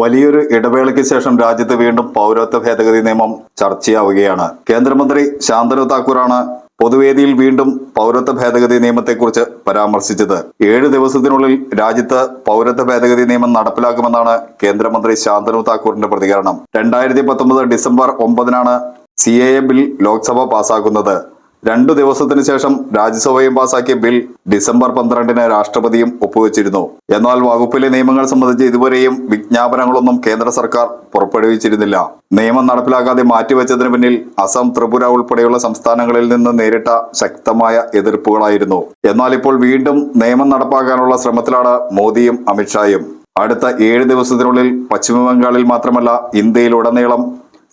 വലിയൊരു ഇടവേളയ്ക്ക് ശേഷം രാജ്യത്ത് വീണ്ടും പൗരത്വ ഭേദഗതി നിയമം ചർച്ചയാവുകയാണ്. കേന്ദ്രമന്ത്രി ശാന്തനു താക്കൂറാണ് പൊതുവേദിയിൽ വീണ്ടും പൗരത്വ ഭേദഗതി നിയമത്തെക്കുറിച്ച് പരാമർശിച്ചത്. ഏഴ് ദിവസത്തിനുള്ളിൽ രാജ്യത്ത് പൗരത്വ ഭേദഗതി നിയമം നടപ്പിലാക്കുമെന്നാണ് കേന്ദ്രമന്ത്രി ശാന്തനു താക്കൂറിന്റെ പ്രതികരണം. രണ്ടായിരത്തി ഡിസംബർ ഒമ്പതിനാണ് സി എ ബിൽ ലോക്സഭ പാസാക്കുന്നത്. രണ്ടു ദിവസത്തിനു ശേഷം രാജ്യസഭയും പാസാക്കിയ ബിൽ ഡിസംബർ പന്ത്രണ്ടിന് രാഷ്ട്രപതിയും ഒപ്പുവെച്ചിരുന്നു. എന്നാൽ വകുപ്പിലെ നിയമങ്ങൾ സംബന്ധിച്ച് ഇതുവരെയും വിജ്ഞാപനങ്ങളൊന്നും കേന്ദ്ര സർക്കാർ പുറപ്പെടുവിച്ചിരുന്നില്ല. നിയമം നടപ്പിലാക്കാതെ മാറ്റിവെച്ചതിന് പിന്നിൽ അസം ത്രിപുര ഉൾപ്പെടെയുള്ള സംസ്ഥാനങ്ങളിൽ നിന്ന് നേരിട്ട ശക്തമായ എതിർപ്പുകളായിരുന്നു. എന്നാൽ ഇപ്പോൾ വീണ്ടും നിയമം നടപ്പാക്കാനുള്ള ശ്രമത്തിലാണ് മോദിയും അമിത്ഷായും. അടുത്ത ഏഴ് ദിവസത്തിനുള്ളിൽ പശ്ചിമ ബംഗാളിൽ മാത്രമല്ല ഇന്ത്യയിലുടനീളം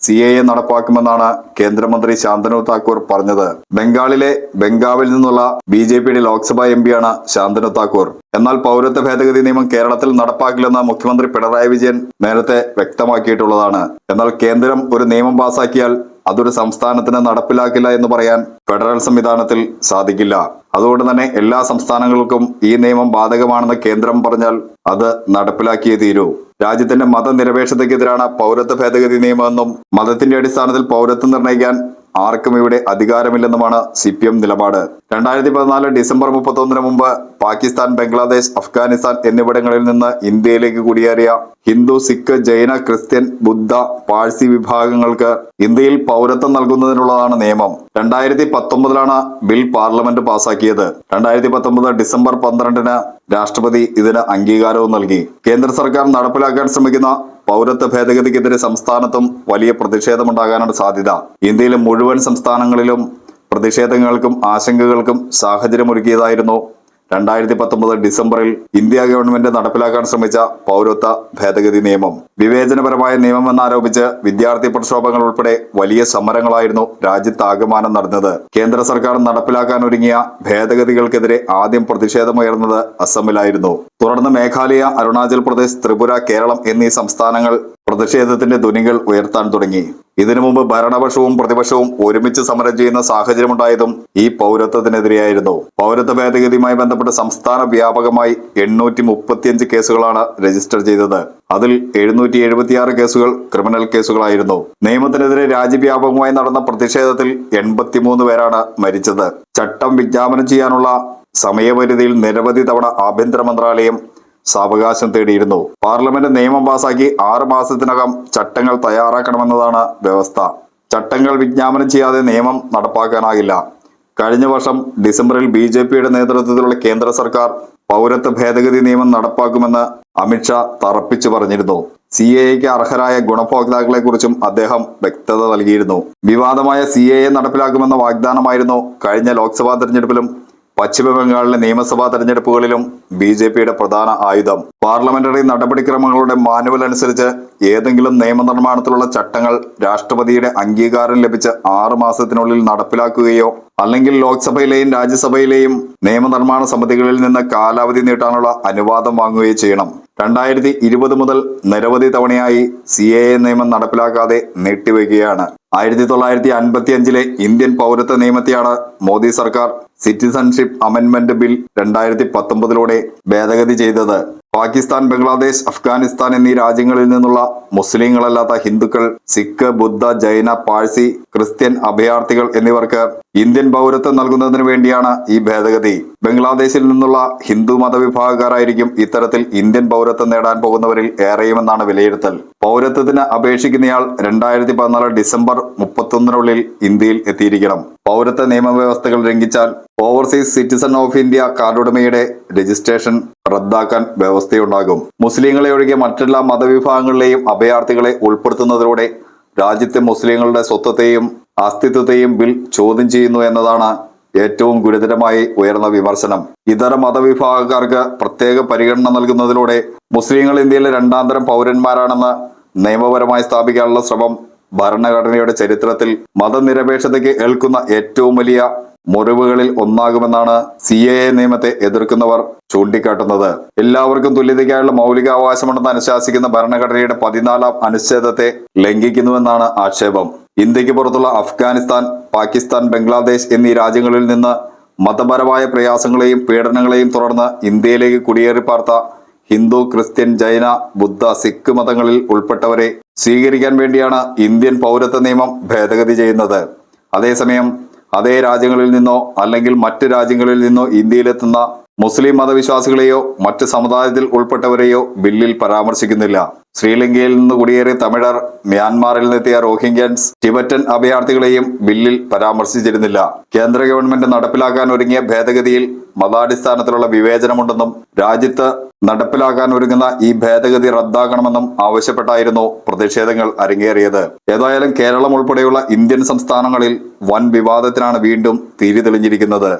സി എ എ നടപ്പാക്കുമെന്നാണ് കേന്ദ്രമന്ത്രി ശാന്തനു താക്കൂർ പറഞ്ഞത്. ബംഗാളിലെ ബംഗാവിൽ നിന്നുള്ള ബി ജെ പിയുടെ ലോക്സഭാ എം പിയാണ് ശാന്തനു താക്കൂർ. എന്നാൽ പൗരത്വ ഭേദഗതി നിയമം കേരളത്തിൽ നടപ്പാക്കില്ലെന്ന് മുഖ്യമന്ത്രി പിണറായി വിജയൻ നേരത്തെ വ്യക്തമാക്കിയിട്ടുള്ളതാണ്. എന്നാൽ കേന്ദ്രം ഒരു നിയമം പാസാക്കിയാൽ അതൊരു സംസ്ഥാനത്തിന് നടപ്പിലാക്കില്ല എന്ന് പറയാൻ ഫെഡറൽ സംവിധാനത്തിൽ സാധിക്കില്ല. അതുകൊണ്ട് തന്നെ എല്ലാ സംസ്ഥാനങ്ങൾക്കും ഈ നിയമം ബാധകമാണെന്ന് കേന്ദ്രം പറഞ്ഞാൽ അത് നടപ്പിലാക്കിയേ തീരൂ. രാജ്യത്തിന്റെ മതനിരപേക്ഷതയ്ക്കെതിരാണ് പൗരത്വ ഭേദഗതി നിയമമെന്നും മതത്തിന്റെ അടിസ്ഥാനത്തിൽ പൗരത്വം നിർണയിക്കാൻ ആർക്കും ഇവിടെ അധികാരമില്ലെന്നുമാണ് സി പി എം നിലപാട്. രണ്ടായിരത്തി പതിനാല് ഡിസംബർ മുപ്പത്തൊന്നിന് മുമ്പ് പാകിസ്ഥാൻ ബംഗ്ലാദേശ് അഫ്ഗാനിസ്ഥാൻ എന്നിവിടങ്ങളിൽ നിന്ന് ഇന്ത്യയിലേക്ക് കുടിയേറിയ ഹിന്ദു സിഖ് ജൈന ക്രിസ്ത്യൻ ബുദ്ധ പാഴ്സി വിഭാഗങ്ങൾക്ക് ഇന്ത്യയിൽ പൗരത്വം നൽകുന്നതിനുള്ളതാണ് നിയമം. രണ്ടായിരത്തി പത്തൊമ്പതിലാണ് ബിൽ പാർലമെന്റ് പാസാക്കിയത്. രണ്ടായിരത്തി പത്തൊമ്പത് ഡിസംബർ പന്ത്രണ്ടിന് രാഷ്ട്രപതി ഇതിന് അംഗീകാരവും നൽകി. കേന്ദ്ര സർക്കാർ നടപ്പിലാക്കാൻ ശ്രമിക്കുന്ന പൗരത്വ ഭേദഗതിക്കെതിരെ സംസ്ഥാനത്തും വലിയ പ്രതിഷേധമുണ്ടാകാനാണ് സാധ്യത. ഇന്ത്യയിലെ മുഴുവൻ സംസ്ഥാനങ്ങളിലും പ്രതിഷേധങ്ങൾക്കും ആശങ്കകൾക്കും സാഹചര്യമൊരുക്കിയതായിരുന്നു രണ്ടായിരത്തി പത്തൊമ്പത് ഡിസംബറിൽ ഇന്ത്യ ഗവൺമെന്റ് നടപ്പിലാക്കാൻ ശ്രമിച്ച പൗരത്വ ഭേദഗതി നിയമം. വിവേചനപരമായ നിയമമെന്നാരോപിച്ച് വിദ്യാർത്ഥി പ്രക്ഷോഭങ്ങൾ ഉൾപ്പെടെ വലിയ സമരങ്ങളായിരുന്നു രാജ്യത്ത് രാജ്യത്താകമാനം നടന്നത്. കേന്ദ്ര സർക്കാർ നടപ്പിലാക്കാൻ ഒരുങ്ങിയ ഭേദഗതികൾക്കെതിരെ ആദ്യം പ്രതിഷേധമുയർന്നത് അസമിലായിരുന്നു. തുടർന്ന് മേഘാലയ അരുണാചൽ പ്രദേശ് ത്രിപുര കേരളം എന്നീ സംസ്ഥാനങ്ങൾ പ്രതിഷേധത്തിന്റെ ധ്വനികൾ ഉയർത്താൻ തുടങ്ങി. ഇതിനു മുമ്പ് ഭരണപക്ഷവും പ്രതിപക്ഷവും ഒരുമിച്ച് സമരം ചെയ്യുന്ന സാഹചര്യമുണ്ടായതും ഈ പൗരത്വത്തിനെതിരെയായിരുന്നു. പൗരത്വ ഭേദഗതിയുമായി ബന്ധപ്പെട്ട് സംസ്ഥാന വ്യാപകമായി എണ്ണൂറ്റി മുപ്പത്തിയഞ്ച് കേസുകളാണ് രജിസ്റ്റർ ചെയ്തത്. അതിൽ എഴുന്നൂറ്റി എഴുപത്തിയാറ് കേസുകൾ ക്രിമിനൽ കേസുകളായിരുന്നു. നിയമത്തിനെതിരെ രാജ്യവ്യാപകമായി നടന്ന പ്രതിഷേധത്തിൽ എൺപത്തിമൂന്ന് പേരാണ് മരിച്ചത്. ചട്ടം വിജ്ഞാപനം ചെയ്യാനുള്ള സമയപരിധിയിൽ നിരവധി തവണ ആഭ്യന്തര മന്ത്രാലയം സാവകാശം തേടിയിരുന്നു. പാർലമെന്റ് നിയമം പാസാക്കി ആറ് മാസത്തിനകം ചട്ടങ്ങൾ തയ്യാറാക്കണമെന്നതാണ് വ്യവസ്ഥ. ചട്ടങ്ങൾ വിജ്ഞാപനം ചെയ്യാതെ നിയമം നടപ്പാക്കാനാകില്ല. കഴിഞ്ഞ വർഷം ഡിസംബറിൽ ബി ജെ പിയുടെ നേതൃത്വത്തിലുള്ള കേന്ദ്ര സർക്കാർ പൗരത്വ ഭേദഗതി നിയമം നടപ്പാക്കുമെന്ന് അമിത്ഷാ തറപ്പിച്ചു പറഞ്ഞിരുന്നു. സി എ എക്ക് അർഹരായ ഗുണഭോക്താക്കളെ കുറിച്ചും അദ്ദേഹം വ്യക്തത നൽകിയിരുന്നു. വിവാദമായ സി എ എ നടപ്പിലാക്കുമെന്ന വാഗ്ദാനമായിരുന്നു കഴിഞ്ഞ ലോക്സഭാ തെരഞ്ഞെടുപ്പിലും പശ്ചിമ ബംഗാളിലെ നിയമസഭാ തെരഞ്ഞെടുപ്പുകളിലും ബി ജെ പിയുടെ പ്രധാന ആയുധം. പാർലമെന്ററി നടപടിക്രമങ്ങളുടെ മാനുവൽ അനുസരിച്ച് ഏതെങ്കിലും നിയമനിർമ്മാണത്തിലുള്ള ചട്ടങ്ങൾ രാഷ്ട്രപതിയുടെ അംഗീകാരം ലഭിച്ച് ആറ് മാസത്തിനുള്ളിൽ നടപ്പിലാക്കുകയോ അല്ലെങ്കിൽ ലോക്സഭയിലെയും രാജ്യസഭയിലെയും നിയമനിർമ്മാണ സമിതികളിൽ നിന്ന് കാലാവധി നീട്ടാനുള്ള അനുവാദം വാങ്ങുകയോ ചെയ്യണം. രണ്ടായിരത്തി ഇരുപത് മുതൽ നിരവധി തവണയായി സി എ എ നിയമം നടപ്പിലാക്കാതെ നീട്ടിവെക്കുകയാണ് ആയിരത്തി തൊള്ളായിരത്തി അൻപത്തി അഞ്ചിലെ ഇന്ത്യൻ പൗരത്വ നിയമത്തെയാണ് മോദി സർക്കാർ സിറ്റിസൺഷിപ്പ് അമെന്റ്മെന്റ് ബിൽ രണ്ടായിരത്തി പത്തൊമ്പതിലൂടെ ഭേദഗതി ചെയ്തത്. പാകിസ്ഥാൻ ബംഗ്ലാദേശ് അഫ്ഗാനിസ്ഥാൻ എന്നീ രാജ്യങ്ങളിൽ നിന്നുള്ള മുസ്ലിങ്ങളല്ലാത്ത ഹിന്ദുക്കൾ സിഖ് ബുദ്ധ ജൈന പാഴ്സി ക്രിസ്ത്യൻ അഭയാർത്ഥികൾ എന്നിവർക്ക് ഇന്ത്യൻ പൗരത്വം നൽകുന്നതിന് വേണ്ടിയാണ് ഈ ഭേദഗതി. ബംഗ്ലാദേശിൽ നിന്നുള്ള ഹിന്ദു മതവിഭാഗക്കാരായിരിക്കും ഇത്തരത്തിൽ ഇന്ത്യൻ പൗരത്വം നേടാൻ പോകുന്നവരിൽ ഏറെയുമെന്നാണ് വിലയിരുത്തൽ. പൗരത്വത്തിന് അപേക്ഷിക്കുന്നയാൾ രണ്ടായിരത്തി പതിനാല് ഡിസംബർ മുപ്പത്തൊന്നിനുള്ളിൽ ഇന്ത്യയിൽ എത്തിയിരിക്കണം. പൗരത്വ നിയമവ്യവസ്ഥകൾ ലംഘിച്ചാൽ ഓവർസീസ് സിറ്റിസൺ ഓഫ് ഇന്ത്യ കാർഡുടമയുടെ രജിസ്ട്രേഷൻ റദ്ദാക്കാൻ വ്യവസ്ഥയുണ്ടാകും. മുസ്ലിങ്ങളെ ഒഴികെ മറ്റെല്ലാ മതവിഭാഗങ്ങളിലെയും അഭയാർത്ഥികളെ ഉൾപ്പെടുത്തുന്നതിലൂടെ രാജ്യത്തെ മുസ്ലിങ്ങളുടെ സ്വത്വത്തെയും അസ്തിത്വത്തെയും ബിൽ ചോദ്യം ചെയ്യുന്നു എന്നതാണ് ഏറ്റവും ഗുരുതരമായി ഉയർന്ന വിമർശനം. ഇതര മതവിഭാഗക്കാർക്ക് പ്രത്യേക പരിഗണന നൽകുന്നതിലൂടെ മുസ്ലിങ്ങൾ ഇന്ത്യയിലെ രണ്ടാന്തരം പൗരന്മാരാണെന്ന് നിയമപരമായി സ്ഥാപിക്കാനുള്ള ശ്രമം ഭരണഘടനയുടെ ചരിത്രത്തിൽ മതനിരപേക്ഷതയ്ക്ക് ഏൽക്കുന്ന ഏറ്റവും വലിയ മുറിവുകളിൽ ഒന്നാകുമെന്നാണ് സി എ എ നിയമത്തെ എതിർക്കുന്നവർ ചൂണ്ടിക്കാട്ടുന്നത്. എല്ലാവർക്കും തുല്യതയ്ക്കായുള്ള മൗലികാവകാശമുണ്ടെന്ന് അനുശാസിക്കുന്ന ഭരണഘടനയുടെ പതിനാലാം അനുച്ഛേദത്തെ ലംഘിക്കുന്നുവെന്നാണ് ആക്ഷേപം. ഇന്ത്യയ്ക്ക് പുറത്തുള്ള അഫ്ഗാനിസ്ഥാൻ പാകിസ്ഥാൻ ബംഗ്ലാദേശ് എന്നീ രാജ്യങ്ങളിൽ നിന്ന് മതപരമായ പ്രയാസങ്ങളെയും പീഡനങ്ങളെയും തുടർന്ന് ഇന്ത്യയിലേക്ക് കുടിയേറി പാർത്ത ഹിന്ദു ക്രിസ്ത്യൻ ജൈന ബുദ്ധ സിഖ് മതങ്ങളിൽ ഉൾപ്പെട്ടവരെ സ്വീകരിക്കാൻ വേണ്ടിയാണ് ഇന്ത്യൻ പൗരത്വ നിയമം ഭേദഗതി ചെയ്യുന്നത്. അതേസമയം അതേ രാജ്യങ്ങളിൽ നിന്നോ അല്ലെങ്കിൽ മറ്റ് രാജ്യങ്ങളിൽ നിന്നോ ഇന്ത്യയിലെത്തുന്ന മുസ്ലിം മതവിശ്വാസികളെയോ മറ്റ് സമുദായത്തിൽ ഉൾപ്പെട്ടവരെയോ ബില്ലിൽ പരാമർശിക്കുന്നില്ല. ശ്രീലങ്കയിൽ നിന്ന് കുടിയേറിയ തമിഴർ മ്യാൻമാറിൽ നിന്നെത്തിയ റോഹിംഗ്യൻസ് ടിബറ്റൻ അഭയാർത്ഥികളെയും ബില്ലിൽ പരാമർശിച്ചിരുന്നില്ല. കേന്ദ്ര ഗവൺമെന്റ് നടപ്പിലാക്കാൻ ഒരുങ്ങിയ ഭേദഗതിയിൽ മതാടിസ്ഥാനത്തിലുള്ള വിവേചനമുണ്ടെന്നും രാജ്യത്ത് നടപ്പിലാക്കാൻ ഒരുങ്ങുന്ന ഈ ഭേദഗതി റദ്ദാക്കണമെന്നും ആവശ്യപ്പെട്ടായിരുന്നു പ്രതിഷേധങ്ങൾ അരങ്ങേറിയത്. ഏതായാലും കേരളം ഉൾപ്പെടെയുള്ള ഇന്ത്യൻ സംസ്ഥാനങ്ങളിൽ വൻ വിവാദത്തിനാണ് വീണ്ടും തിരി തെളിഞ്ഞിരിക്കുന്നത്.